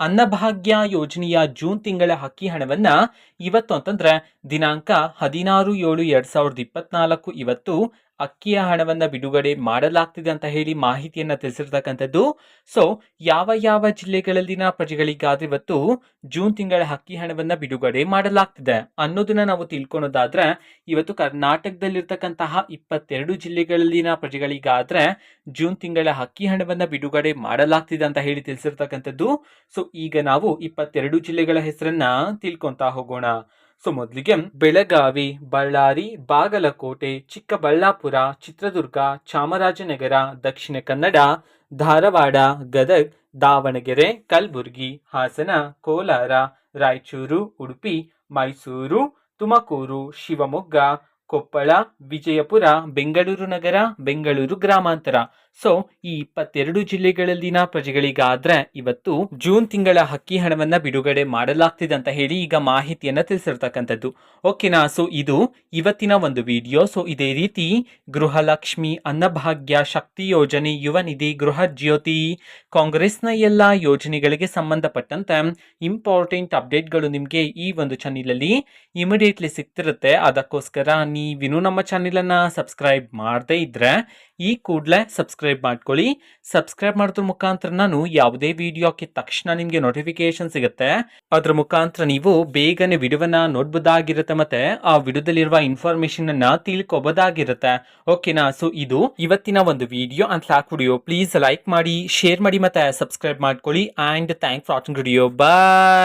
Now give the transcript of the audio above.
ಅನ್ನಭಾಗ್ಯ ಯೋಜನೆಯ ಜೂನ್ ತಿಂಗಳ ಹಕ್ಕಿ ಹಣವನ್ನ ಇವತ್ತು ಅಂತಂದ್ರೆ ದಿನಾಂಕ ಹದಿನಾರು ಏಳು ಎರಡ್ ಸಾವಿರದ ಇಪ್ಪತ್ನಾಲ್ಕು ಇವತ್ತು ಅಕ್ಕಿಯ ಹಣವನ್ನು ಬಿಡುಗಡೆ ಮಾಡಲಾಗ್ತಿದೆ ಅಂತ ಹೇಳಿ ಮಾಹಿತಿಯನ್ನು ತಿಳಿಸಿರ್ತಕ್ಕಂಥದ್ದು. ಸೊ ಯಾವ ಯಾವ ಜಿಲ್ಲೆಗಳಲ್ಲಿನ ಪ್ರಜೆಗಳಿಗಾದ್ರೆ ಇವತ್ತು ಜೂನ್ ತಿಂಗಳ ಅಕ್ಕಿ ಹಣವನ್ನು ಬಿಡುಗಡೆ ಮಾಡಲಾಗ್ತಿದೆ ಅನ್ನೋದನ್ನ ನಾವು ತಿಳ್ಕೊಳೋದಾದ್ರೆ, ಇವತ್ತು ಕರ್ನಾಟಕದಲ್ಲಿರ್ತಕ್ಕಂತಹ ಇಪ್ಪತ್ತೆರಡು ಜಿಲ್ಲೆಗಳಲ್ಲಿನ ಪ್ರಜೆಗಳಿಗಾದ್ರೆ ಜೂನ್ ತಿಂಗಳ ಅಕ್ಕಿ ಹಣವನ್ನು ಬಿಡುಗಡೆ ಮಾಡಲಾಗ್ತಿದೆ ಅಂತ ಹೇಳಿ ತಿಳಿಸಿರ್ತಕ್ಕಂಥದ್ದು. ಸೊ ಈಗ ನಾವು ಇಪ್ಪತ್ತೆರಡು ಜಿಲ್ಲೆಗಳ ಹೆಸರನ್ನ ತಿಳ್ಕೊಂತಾ ಹೋಗೋಣ. ಸೊ ಮೊದಲಿಗೆ ಬೆಳಗಾವಿ, ಬಳ್ಳಾರಿ, ಬಾಗಲಕೋಟೆ, ಚಿಕ್ಕಬಳ್ಳಾಪುರ, ಚಿತ್ರದುರ್ಗ, ಚಾಮರಾಜನಗರ, ದಕ್ಷಿಣ ಕನ್ನಡ, ಧಾರವಾಡ, ಗದಗ್, ದಾವಣಗೆರೆ, ಕಲಬುರಗಿ, ಹಾಸನ, ಕೋಲಾರ, ರಾಯಚೂರು, ಉಡುಪಿ, ಮೈಸೂರು, ತುಮಕೂರು, ಶಿವಮೊಗ್ಗ, ಕೊಪ್ಪಳ, ವಿಜಯಪುರ, ಬೆಂಗಳೂರು ನಗರ, ಬೆಂಗಳೂರು ಗ್ರಾಮಾಂತರ. ಸೊ ಈ ಇಪ್ಪತ್ತೆರಡು ಜಿಲ್ಲೆಗಳಲ್ಲಿನ ಪ್ರಜೆಗಳಿಗಾದ್ರೆ ಇವತ್ತು ಜೂನ್ ತಿಂಗಳ ಹಕ್ಕಿ ಹಣವನ್ನ ಬಿಡುಗಡೆ ಮಾಡಲಾಗ್ತಿದೆ ಅಂತ ಹೇಳಿ ಈಗ ಮಾಹಿತಿಯನ್ನ ತಿಳಿಸಿರ್ತಕ್ಕಂಥದ್ದು. ಓಕೆನಾ ಸೊ ಇದು ಇವತ್ತಿನ ಒಂದು ವಿಡಿಯೋ ಸೊ ಇದೇ ರೀತಿ ಗೃಹಲಕ್ಷ್ಮಿ ಅನ್ನಭಾಗ್ಯ ಶಕ್ತಿ ಯೋಜನೆ ಯುವ ನಿಧಿ ಗೃಹ ಜ್ಯೋತಿ ಕಾಂಗ್ರೆಸ್ನ ಎಲ್ಲ ಯೋಜನೆಗಳಿಗೆ ಸಂಬಂಧಪಟ್ಟಂತೆ ಇಂಪಾರ್ಟೆಂಟ್ ಅಪ್ಡೇಟ್ಗಳು ನಿಮಗೆ ಈ ಒಂದು ಚಾನಲಲ್ಲಿ ಇಮಿಡಿಯೇಟ್ಲಿ ಸಿಗ್ತಿರುತ್ತೆ. ಅದಕ್ಕೋಸ್ಕರ ನೀವಿನ್ನೂ ನಮ್ಮ ಚಾನಲನ್ನು ಸಬ್ಸ್ಕ್ರೈಬ್ ಮಾಡದೇ ಇದ್ರೆ ಈ ಕೂಡಲೇ ಸಬ್ಸ್ಕ್ರೈಬ್ ಮಾಡ್ಕೊಳ್ಳಿ. ಸಬ್ಸ್ಕ್ರೈಬ್ ಮಾಡೋದ್ರ ಮುಖಾಂತರ ನಾನು ಯಾವುದೇ ವಿಡಿಯೋ ಹಾಕಿದ ತಕ್ಷಣ ನಿಮಗೆ ನೋಟಿಫಿಕೇಶನ್ ಸಿಗುತ್ತೆ. ಅದ್ರ ಮುಖಾಂತರ ನೀವು ಬೇಗನೆ ವಿಡಿಯೋವನ್ನ ನೋಡ್ಬೋದಾಗಿರುತ್ತೆ ಮತ್ತೆ ಆ ವಿಡಿಯೋದಲ್ಲಿರುವ ಇನ್ಫಾರ್ಮೇಶನ್ ಅನ್ನ ತಿಳ್ಕೊಬೋದಾಗಿರುತ್ತೆ. ಓಕೆನಾ ಸೊ ಇದು ಇವತ್ತಿನ ಒಂದು ವಿಡಿಯೋ ಅಂತ ಲಾಕ್ ವಿಡಿಯೋ ಪ್ಲೀಸ್ ಲೈಕ್ ಮಾಡಿ ಶೇರ್ ಮಾಡಿ ಮತ್ತೆ ಸಬ್ಸ್ಕ್ರೈಬ್ ಮಾಡ್ಕೊಳ್ಳಿ. And thank for watching video bye